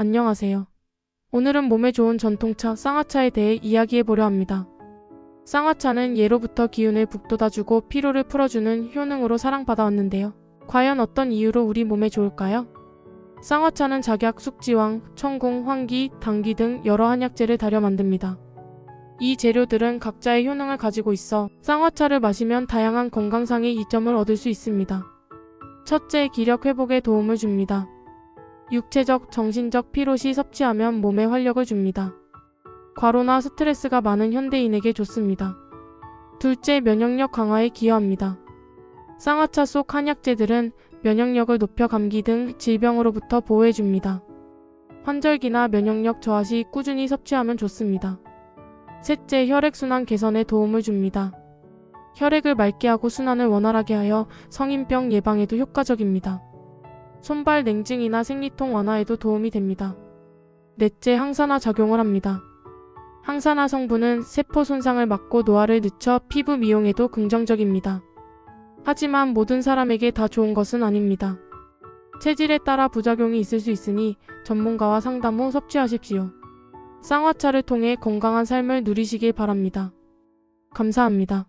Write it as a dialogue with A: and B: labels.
A: 안녕하세요. 오늘은 몸에 좋은 전통차 쌍화차에 대해 이야기해 보려 합니다. 쌍화차는 예로부터 기운을 북돋아주고 피로를 풀어주는 효능으로 사랑받아왔는데요. 과연 어떤 이유로 우리 몸에 좋을까요? 쌍화차는 작약, 숙지황, 청궁, 황기, 당기 등 여러 한약재를 달여 만듭니다. 이 재료들은 각자의 효능을 가지고 있어 쌍화차를 마시면 다양한 건강상의 이점을 얻을 수 있습니다. 첫째, 기력 회복에 도움을 줍니다. 육체적, 정신적 피로 시 섭취하면 몸에 활력을 줍니다. 과로나 스트레스가 많은 현대인에게 좋습니다. 둘째, 면역력 강화에 기여합니다. 쌍화차 속 한약재들은 면역력을 높여 감기 등 질병으로부터 보호해줍니다. 환절기나 면역력 저하 시 꾸준히 섭취하면 좋습니다. 셋째, 혈액순환 개선에 도움을 줍니다. 혈액을 맑게 하고 순환을 원활하게 하여 성인병 예방에도 효과적입니다. 손발 냉증이나 생리통 완화에도 도움이 됩니다. 넷째, 항산화 작용을 합니다. 항산화 성분은 세포 손상을 막고 노화를 늦춰 피부 미용에도 긍정적입니다. 하지만 모든 사람에게 다 좋은 것은 아닙니다. 체질에 따라 부작용이 있을 수 있으니 전문가와 상담 후 섭취하십시오. 쌍화차를 통해 건강한 삶을 누리시길 바랍니다. 감사합니다.